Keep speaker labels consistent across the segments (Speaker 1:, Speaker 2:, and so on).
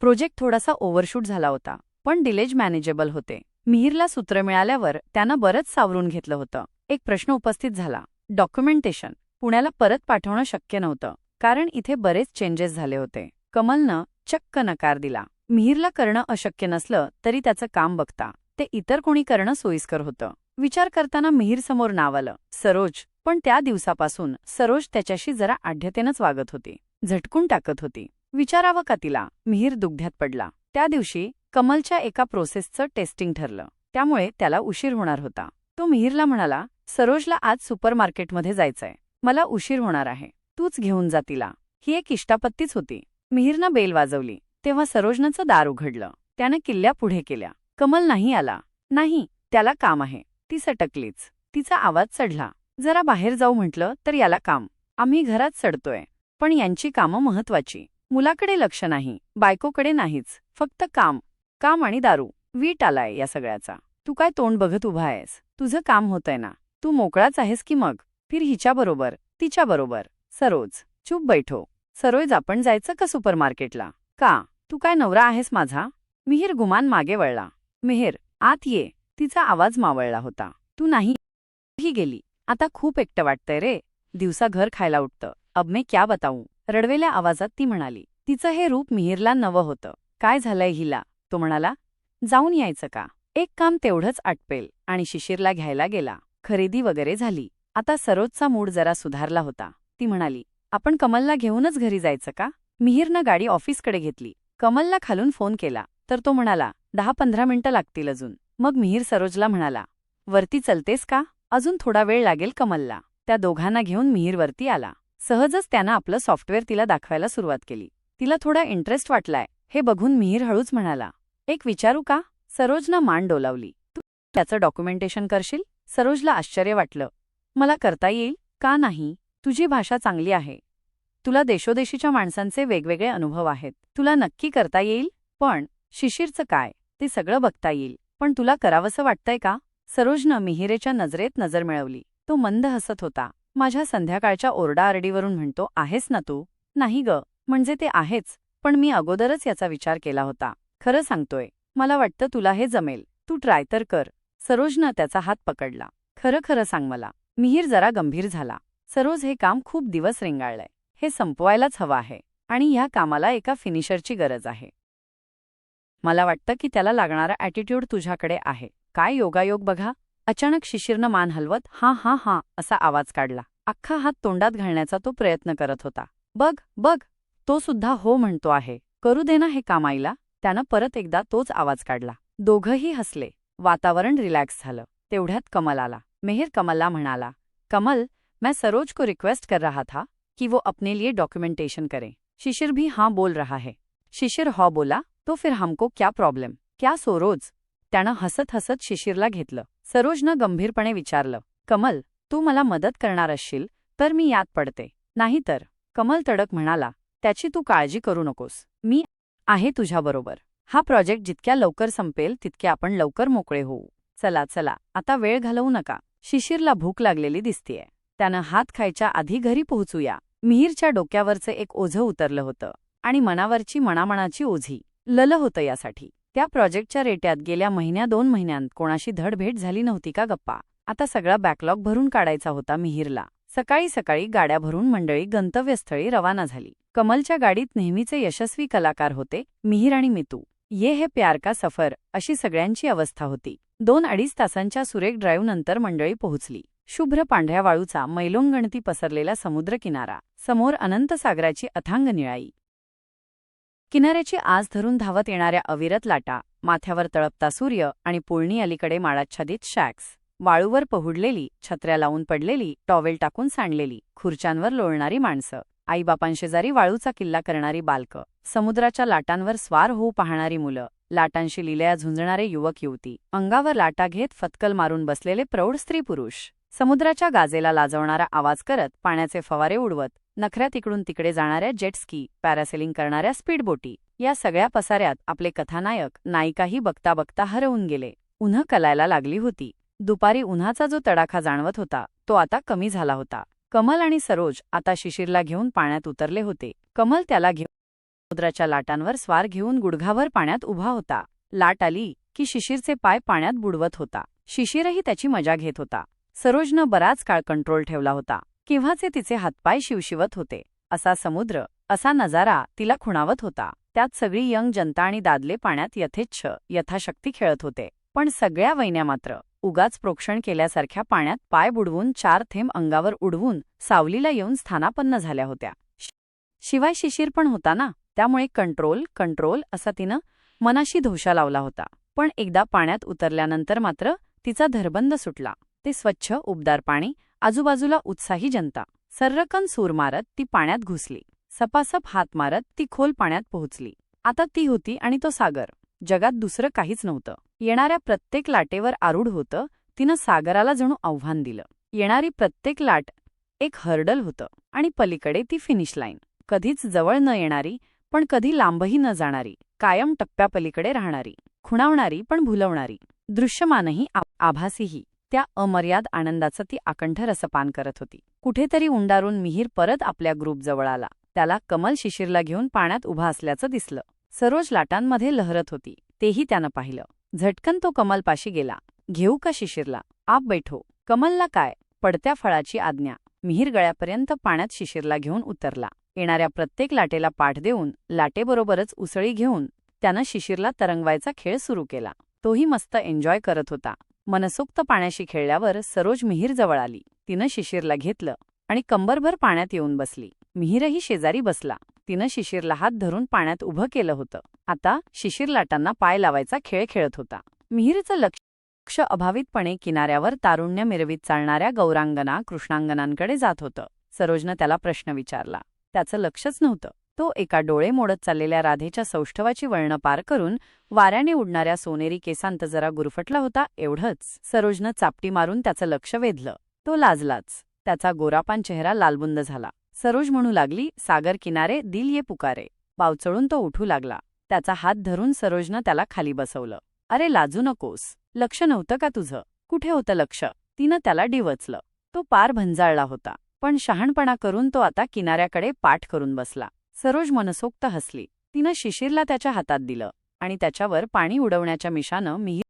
Speaker 1: Project थोडासा overshoot झाला होता पण डिलेज मॅनेजेबल होते. मिहीरला सूत्र मिळाल्यावर त्यानं बरंच सावरून घेतलं होतं. एक प्रश्न उपस्थित झाला. डॉक्युमेंटेशन. पुण्याला परत पाठवणं शक्य नव्हतं कारण इथे बरेच चेंजेस झाले होते. कमलनं चक्क नकार दिला. मिहीरला करणं अशक्य नसलं तरी त्याचं काम बघता. ते इतर कोणी करणं सोयीस्कर होतं. विचार करताना मिहीरसमोर नाव आलं सरोज. पण त्या दिवसापासून सरोज त्याच्याशी जरा आढ्यतेनंच वागत होती. झटकून टाकत होती. विचारावं का तिला? मिहीर दुग्ध्यात पडला. त्या दिवशी कमलच्या एका प्रोसेसचं टेस्टिंग ठरलं. त्यामुळे त्याला उशीर होणार होता. तो मिहीरला म्हणाला सरोजला आज सुपरमार्केटमध्ये जायचंय. मला उशीर होणार आहे. तूच घेऊन जा तिला. ही एक इष्टापत्तीच होती. मिहीरनं बेल वाजवली. तेव्हा सरोजनचं दार उघडलं. त्यानं किल्ल्या पुढे केल्या. कमल नाही आला. नाही त्याला काम आहे. ती सटकलीच. तिचा आवाज चढला. जरा बाहेर जाऊ म्हटलं तर याला काम. आम्ही घरात चढतोय. पण यांची कामं महत्वाची मुलाकडे लक्ष नाही बायकोकडे नाहीच फक्त काम काम आणि दारू. वीट आलाय या सगळ्याचा. तू काय तोंड बघत उभा आहेस? तुझं काम होतंय ना. तू मोकळाच आहेस की मग? फिर हिच्याबरोबर तिच्याबरोबर सरोज चूप बैठो. सरोज आपण जायचं का सुपरमार्केटला? का? तू काय नवरा आहेस माझा? मिहीर गुमान मागे वळला. मिहीर आत ये. तिचा आवाज मावळला होता. तू नाही ही गेली. आता खूप एकटं वाटतंय रे. दिवसा घर खायला उठतं. अब मैं क्या बताऊ? रडवेल्या आवाजात ती म्हणाली तिचं हे रूप मिहिरला नवं होतं. काय झालंय हिला? तो म्हणाला जाऊन यायचं का? एक काम तेवढंच आटपेल. आणि शिशिरला घ्यायला गेला. खरेदी वगैरे झाली. आता सरोजचा मूड जरा सुधारला होता. ती म्हणाली आपण कमलला घेऊनच घरी जायचं का? मिहिरनं गाडी ऑफिसकडे घेतली. कमलला खालून फोन केला. तर तो म्हणाला दहा पंधरा मिनिटं लागतील अजून. मग मिहीर सरोजला म्हणाला वरती चलतेस का? अजून थोडा वेळ लागेल कमलला. त्या दोघांना घेऊन मिहीर वरती आला. सहजच त्यानं आपलं सॉफ्टवेअर तिला दाखवायला सुरुवात केली. तिला थोडा इंटरेस्ट वाटलाय. हे बघून मिहीर हळूच म्हणाला एक विचारू का? सरोजनं मान डोलावली. तू त्याचं डॉक्युमेंटेशन करशील? सरोजला आश्चर्य वाटलं. मला करता येईल? का नाही? तुझी भाषा चांगली आहे. तुला देशोदेशीच्या माणसांचे वेगवेगळे अनुभव आहेत. तुला नक्की करता येईल? पण शिशिरचं काय? ते सगळं बघता येईल. पण तुला करावंसं वाटतंय का? सरोजनं मिहिरेच्या नजरेत नजर मिळवली. तो मंद हसत होता. माझ्या संध्याकाळच्या ओरडाआरडीवरून म्हणतो आहेस ना तू? नाही ग म्हणजे ते आहेच पण मी अगोदरच याचा विचार केला होता. खरं सांगतोय मला वाटतं तुला हे जमेल. तू ट्राय तर कर. सरोजनं त्याचा हात पकडला. खरं खरं सांग मला. मिहीर जरा गंभीर झाला. सरोज हे काम खूप दिवस रेंगाळलंय. हे संपवायलाच हवं आहे आणि ह्या कामाला एका फिनिशरची गरज आहे. मला वाटतं की त्याला लागणारा ॲटिट्यूड तुझ्याकडे आहे. काय योगायोग बघा. अचानक शिशिरनं मान हलवत हा हा हा असा आवाज काढला. अख्खा हात तोंडात घालण्याचा तो प्रयत्न करत होता. बघ बघ तो सुद्धा हो म्हणतो आहे. करू दे ना हे कामाईला. त्यानं परत एकदा तोच आवाज काढला. दोघंही हसले. वातावरण रिलॅक्स झालं. तेवढ्यात कमल आला. मेहर कमलला म्हणाला कमल मैं सरोज को रिक्वेस्ट कर रहा था कि वो अपने लिए डॉक्यूमेंटेशन करें. शिशिर भी हाँ बोल रहा है. शिशिर हॉ बोला तो फिर हमको क्या प्रॉब्लेम? क्या सोरोज त्यानं हसत हसत शिशिरला घेतलं. सरोजनं गंभीरपणे विचारलं कमल तू मला मदत करणार असशील तर मी यात पडते. नाहीतर कमल तडक म्हणाला त्याची तू काळजी करू नकोस. मी आहे तुझ्याबरोबर हा प्रोजेक्ट जितक्या लवकर संपेल तितके आपण लवकर मोकळे होऊ. चला चला आता वेळ घालवू नका. शिशिरला भूक लागलेली दिसतीये. त्यानं हात खायच्या आधी घरी पोहोचूया. मिहीरच्या डोक्यावरचं एक ओझं उतरलं होतं आणि मनावरची मनामनाची ओझी. लल होतं यासाठी. त्या प्रोजेक्टच्या रेट्यात गेल्या महिन्या दोन महिन्यांत कोणाशी धडभेट झाली नव्हती का गप्पा. आता सगळा बॅकलॉग भरून काढायचा होता मिहीरला. सकाळी सकाळी गाड्या भरून मंडळी गंतव्यस्थळी रवाना झाली. कमलच्या गाडीत नेहमीचे यशस्वी कलाकार होते मिहीर आणि मितू. ये हे प्यार का सफर अशी सगळ्यांची अवस्था होती. दोन अडीच तासांच्या सुरेख ड्राईव्हनंतर मंडळी पोहोचली. शुभ्र पांढऱ्या वाळूचा मैलोंगणती पसरलेला समुद्रकिनारा. समोर अनंत सागराची अथांग निळाई. किनाऱ्याची आज धरून धावत येणाऱ्या अविरत लाटा माथ्यावर तळपता सूर्य आणि पुळणी अलीकडे माळाच्छादित शॅक्स. वाळूवर पहुडलेली छत्र्या लावून पडलेली टॉवेल टाकून सांडलेली खुर्च्यांवर लोळणारी माणसं आईबापांशेजारी वाळूचा किल्ला करणारी बालकं समुद्राच्या लाटांवर स्वार होऊ पाहणारी मुलं लाटांशी लिलया झुंजणारे युवक युवती अंगावर लाटा घेत फतकल मारून बसलेले प्रौढ स्त्री पुरुष. समुद्राच्या गाजेला लाजवणारा आवाज करत पाण्याचे फवारे उडवत नखऱ्या तिकडून तिकडे जाणाऱ्या जेटस्की पॅरासेलिंग करणाऱ्या स्पीडबोटी या सगळ्या पसाऱ्यात आपले कथानायक नायिकाही बघता बघता हरवून गेले. उन्ह कलायला लागली होती. दुपारी उन्हाचा जो तडाखा जाणवत होता तो आता कमी झाला होता. कमल आणि सरोज आता शिशिरला घेऊन पाण्यात उतरले होते. कमल त्याला घेऊन समुद्राच्या लाटांवर स्वार घेऊन गुडघाभर पाण्यात उभा होता. लाट आली की शिशिरचे पाय पाण्यात बुडवत होता. शिशिरही त्याची मजा घेत होता. सरोजनं बराच काळ कंट्रोल ठेवला होता. केव्हाचे तिचे हातपाय शिवशिवत होते? असा समुद्र असा नजारा तिला खुणावत होता. त्यात सगळी यंग जनता आणि दादले पाण्यात यथेच्छ यथाशक्ती खेळत होते. पण सगळ्या वैन्या मात्र उगाच प्रोक्षण केल्यासारख्या पाण्यात पाय बुडवून चार थेंब अंगावर उडवून सावलीला येऊन स्थानापन्न झाल्या होत्या. शिवाय शिशिर पण होता ना? त्यामुळे कंट्रोल कंट्रोल असा तिनं मनाशी धोशा लावला होता. पण एकदा पाण्यात उतरल्यानंतर मात्र तिचा धरबंद सुटला. ते स्वच्छ उबदार पाणी आजूबाजूला उत्साही जनता. सर्रकन सूर मारत ती पाण्यात घुसली. सपासप हात मारत ती खोल पाण्यात पोहोचली. आता ती होती आणि तो सागर. जगात दुसरं काहीच नव्हतं. येणाऱ्या प्रत्येक लाटेवर आरूढ होतं तिनं सागराला जणू आव्हान दिलं. येणारी प्रत्येक लाट एक हर्डल होतं आणि पलीकडे ती फिनिश लाईन. कधीच जवळ न येणारी पण कधी लांबही न जाणारी कायम टप्प्यापलीकडे राहणारी खुणावणारी पण भुलवणारी. दृश्यमानही आभासीही. त्या अमर्याद आनंदाचं ती आकंठ रसपान करत होती. कुठेतरी उंडारून मिहीर परत आपल्या ग्रुपजवळ आला. त्याला कमल शिशिरला घेऊन पाण्यात उभा असल्याचं दिसलं. सरोज लाटांमध्ये लहरत होती. तेही त्यानं पाहिलं. झटकन तो कमलपाशी गेला. घेऊ का शिशिरला? आप बैठो. कमलला काय? पडत्या फळाची आज्ञा. मिहीर गळ्यापर्यंत पाण्यात शिशिरला घेऊन उतरला. येणाऱ्या प्रत्येक लाटेला पाठ देऊन लाटेबरोबरच उसळी घेऊन त्यानं शिशिरला तरंगवायचा खेळ सुरू केला. तोही मस्त एन्जॉय करत होता. मनसोक्त पाण्याशी खेळल्यावर सरोज मिहीरजवळ आली. तिनं शिशिरला घेतलं आणि कंबरभर पाण्यात येऊन बसली. मिहीरही शेजारी बसला. तिनं शिशिरला हात धरून पाण्यात उभं केलं होतं. आता शिशिर लाटांना पाय लावायचा खेळ खेळत होता. मिहीरचं लक्ष अभावितपणे किनाऱ्यावर तारुण्य मिरवीत चालणाऱ्या गौरांगना कृष्णांगनांकडे जात होतं. सरोजनं त्याला प्रश्न विचारला. त्याचं लक्षच नव्हतं. तो एका डोळे मोडत चाललेल्या राधेच्या सौष्ठवाची वळणं पार करून वाऱ्याने उडणाऱ्या सोनेरी केसांत जरा गुरफटला होता एवढंच. सरोजनं चापटी मारून त्याचं लक्ष वेधलं. तो लाजलाच. त्याचा गोरापान चेहरा लालबुंद झाला. सरोज म्हणू लागली सागर किनारे दिल ये पुकारे. पावचळून तो उठू लागला. त्याचा हात धरून सरोजनं त्याला खाली बसवलं. अरे लाजू नकोस. लक्ष नव्हतं का तुझं? कुठे होतं लक्ष? तिनं त्याला डिवचलं. तो पार भंजाळला होता. पण शहाणपणा करून तो आता किनाऱ्याकडे पाठ करून बसला. सरोज मनसोक्त हसली. तिनं शिशिरला त्याच्या हातात दिलं आणि त्याच्यावर पाणी उडवण्याच्या मिशानं मिही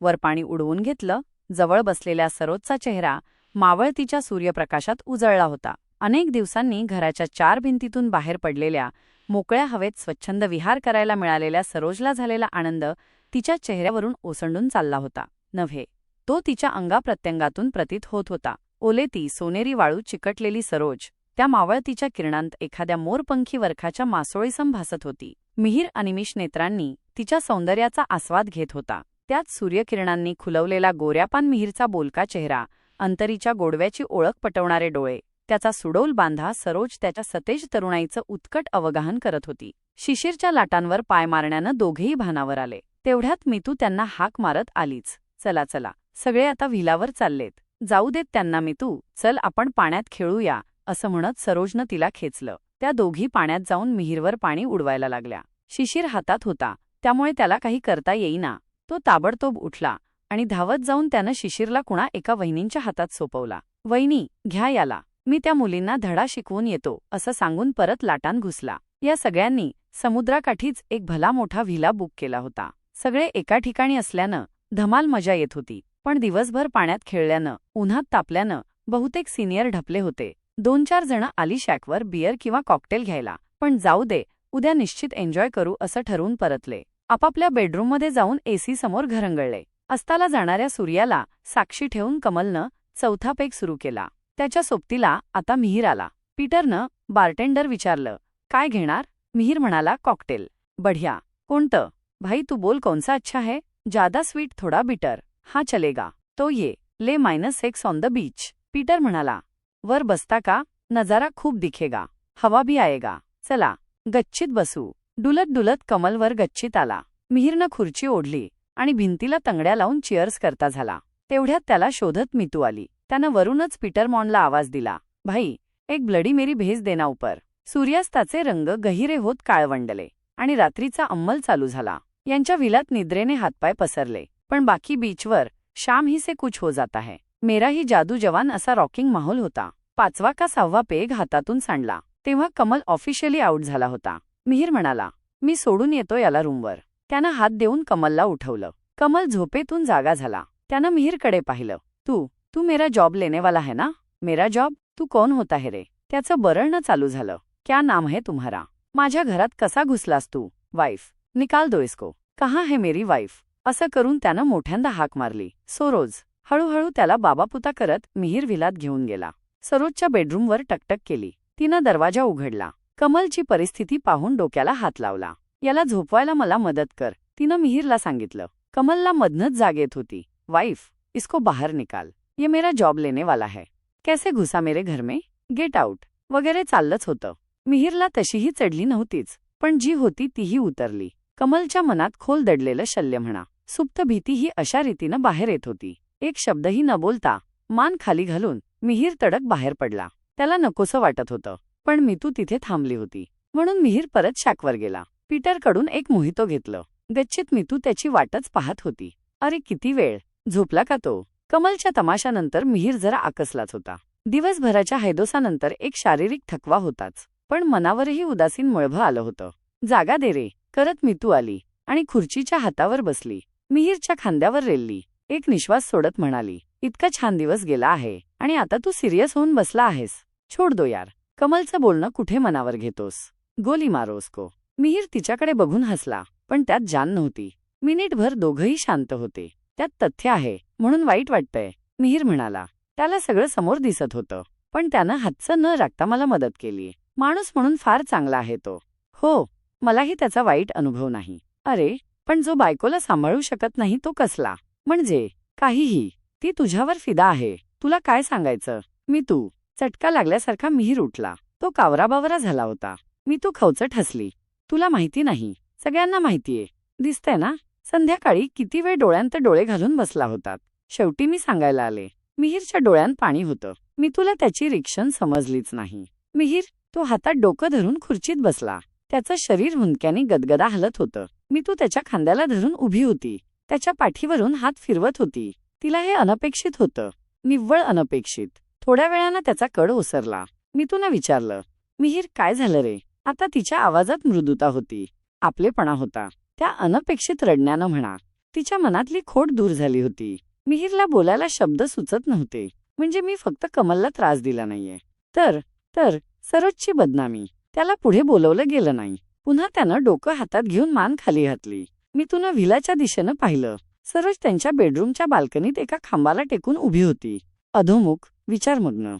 Speaker 1: वर पाणी उडवून घेतलं. जवळ बसलेल्या सरोजचा चेहरा मावळतीच्या सूर्यप्रकाशात उजळला होता. अनेक दिवसांनी घराच्या चार भिंतीतून बाहेर पडलेल्या मोकळ्या हवेत स्वच्छंद विहार करायला मिळालेल्या सरोजला झालेला आनंद तिच्या चेहऱ्यावरून ओसंडून चालला होता. नव्हे तो तिच्या अंगाप्रत्यंगातून प्रतीत होत होता. ओलेती सोनेरी वाळू चिकटलेली सरोज त्या मावळतीच्या किरणांत एखाद्या मोरपंखी वरखाच्या मासोळीसम भासत होती. मिहीर अनिमिष नेत्रांनी तिच्या सौंदर्याचा आस्वाद घेत होता. त्यात सूर्यकिरणांनी खुलवलेला गोऱ्यापान मिहीरचा बोलका चेहरा अंतरीच्या गोडव्याची ओळख पटवणारे डोळे त्याचा सुडोल बांधा सरोज त्याच्या सतेज तरुणाईचं उत्कट अवगाहन करत होती. शिशिरच्या लाटांवर पाय मारण्यानं दोघेही भानावर आले. तेवढ्यात मितू त्यांना हाक मारत आलीच. चला चला. सगळे आता व्हिलावर चाललेत. जाऊ देत त्यांना मितू. चल आपण पाण्यात खेळूया. असं म्हणत सरोजनं तिला खेचलं. त्या दोघी पाण्यात जाऊन मिहीरवर पाणी उडवायला लागल्या. शिशिर हातात होता. त्यामुळे त्याला काही करता येईना. तो ताबडतोब उठला आणि धावत जाऊन त्यानं शिशिरला कुणा एका वहिनींच्या हातात सोपवला. वहिनी घ्या याला. मी त्या मुलींना धडा शिकवून येतो असं सांगून परत लाटान घुसला. या सगळ्यांनी समुद्राकाठीच एक भला मोठा व्हिला बुक केला होता. सगळे एका ठिकाणी असल्यानं धमाल मजा येत होती. पण दिवसभर पाण्यात खेळल्यानं उन्हात तापल्यानं बहुतेक सिनियर ढपले होते. दोन चार जण आली शॅकवर बियर किंवा कॉकटेल घ्यायला. पण जाऊ दे उद्या निश्चित एन्जॉय करू असं ठरवून परतले. आपापल्या बेडरूममध्ये जाऊन एसी समोर घरंगळले. अस्ताला जाणाऱ्या सूर्याला साक्षी ठेवून कमलनं चौथा पेक सुरू केला. त्याच्या सोबतीला आता मिहीर आला. पीटरनं बार्टेंडर विचारलं काय घेणार? मिहीर म्हणाला कॉकटेल बढिया. कोणतं? भाई तू बोल कौनसा अच्छा है? जादा स्वीट थोडा बिटर हा चलेगा. तो ये ले minus X on the beach Peter म्हणाला वर बसता का? नजारा खूप दिखेगा. हवा भी आएगा. चला. गच्चीत बसू. डुलत डुलत कमलवर गच्चीत आला. मिहीरनं खुर्ची ओढली आणि भिंतीला तंगड्या लावून चिअर्स करता झाला. तेवढ्यात त्याला शोधत मितू आली. त्यानं वरूनच पीटर मॉनला आवाज दिला. भाई एक ब्लडी मेरी भेज देना उपर सूर्यास्ताचे रंग गहिरे होत काळवंडले आणि रात्रीचा अंमल चालू झाला. यांच्या विलात निद्रेने हातपाय पसरले. पण बाकी बीचवर शाम ही से कुछ हो जाता है. मेरा ही जादू जवान असा रॉकिंग माहोल होता. पाचवा का सहावा पेग हातातून सांडला. तेव्हा कमल ऑफिशियली आऊट झाला होता. मिहीर म्हणाला मी सोडून येतो याला रूमवर. त्यानं हात देऊन कमलला उठवलं. कमल झोपेतून जागा झाला. त्यानं मिहीरकडे पाहिलं. तू तू मेरा जॉब लेनेवाला है ना? मेरा जॉब तू कोण होता हे रे? त्याचं बरळणं चालू झालं. क्या नाम है तुम्हारा? माझ्या घरात कसा घुसलास तू? वाईफ निकाल दो इसको कहा है मेरी वाईफ असं करून त्यानं मोठ्यांदा हाक मारली. सरोज हळूहळू त्याला बाबापुता करत मिहीर विलात घेऊन गेला. सरोजच्या बेडरूमवर टकटक केली. तिनं दरवाजा उघडला. कमलची परिस्थिती पाहून डोक्याला हात लावला. याला झोपवायला मला मदत कर. तिनं मिहीरला सांगितलं. कमलला मधनच जाग येत होती. वाईफ इसको बाहर निकाल. ये मेरा जॉब लेने वाला है. कैसे घुसा मेरे घर में? गेट आउट वगैरे चाललंच होतं. मिहीरला तशीही चढली नव्हतीच पण जी होती तीही उतरली. कमलच्या मनात खोल दडलेलं शल्य म्हणा. सुप्त भीती ही अशा रीतीनं बाहेर येत होती. एक शब्दही न बोलता मान खाली घालून मिहीर तडक बाहेर पडला. त्याला नकोसं वाटत होतं पण मितू तिथे थांबली होती. म्हणून मिहीर परत शाकवर गेला. पीटरकडून एक मोहितो घेतलं. गच्चीत मितू त्याची वाटच पाहत होती. अरे किती वेळ. झोपला का तो? कमलच्या तमाशानंतर मिहीर जरा आकसलाच होता. दिवसभराच्या हैदोसानंतर एक शारीरिक थकवा होताच पण मनावरही उदासीन मळभं आलं होतं. जागा दे रे. करत मितू आली आणि खुर्चीच्या हातावर बसली. मिहीरच्या खांद्यावर रेलली. एक निश्वास सोडत म्हणाली इतका छान दिवस गेला आहे आणि आता तू सिरियस होऊन बसला आहेस. छोड दो यार. कमलचं बोलणं कुठे मनावर घेतोस? गोली मारोस को. मिहीर तिच्याकडे बघून हसला पण त्यात जान नव्हती. मिनिटभर दोघंही शांत होते. त्यात तथ्य आहे म्हणून वाईट वाटतंय. मिहीर म्हणाला त्याला सगळं समोर दिसत होतं पण त्यानं हातचं न राखता मला मदत केली. माणूस म्हणून फार चांगला आहे तो. हो मलाही त्याचा वाईट अनुभव नाही. अरे पण जो बायकोला सांभाळू शकत नाही तो कसला? म्हणजे काहीही. ती तुझ्यावर फिदा आहे. तुला काय सांगायचं? मी तू. चटका लागल्यासारखा मिहीर उठला. तो कावराबावरा झाला होता. मी तू खवचट हसली. तुला माहिती नाही. सगळ्यांना माहितीये. दिसतंय ना? संध्याकाळी किती वेळ डोळ्यांत डोळे घालून बसला होतात. शेवटी मी सांगायला आले. मिहीरच्या डोळ्यांत पाणी होतं. मी तुला त्याची रिक्षण समजलीच नाही. मिहीर तो हातात डोकं धरून खुर्चीत बसला. त्याचं शरीर हुंदक्याने गदगदा हलत होतं. मी तू त्याच्या खांद्याला धरून उभी होती. त्याच्या पाठीवरून हात फिरवत होती. तिला हे अनपेक्षित होतं. निव्वळ अनपेक्षित. थोड्या वेळानं त्याचा कड ओसरला. मी तुला विचारलं मिहीर काय झालं रे? आता तिच्या आवाजात मृदुता होती. आपलेपणा होता. त्या अनपेक्षित रडण्यानं म्हणा. तिच्या मनातली खोट दूर झाली होती. मिहीरला बोलायला शब्द सुचत नव्हते. म्हणजे मी फक्त कमलला त्रास दिला नाहीये. तर तर सरोजची बदनामी. त्याला पुढे बोलवलं गेलं नाही. पुन्हा त्यानं डोकं हातात घेऊन मान खाली घातली. मी तुला विलाच्या दिशेनं पाहिलं. सरोज त्यांच्या बेडरूमच्या बाल्कनीत एका खांबाला टेकून उभी होती. अधोमुख विचारमग्न.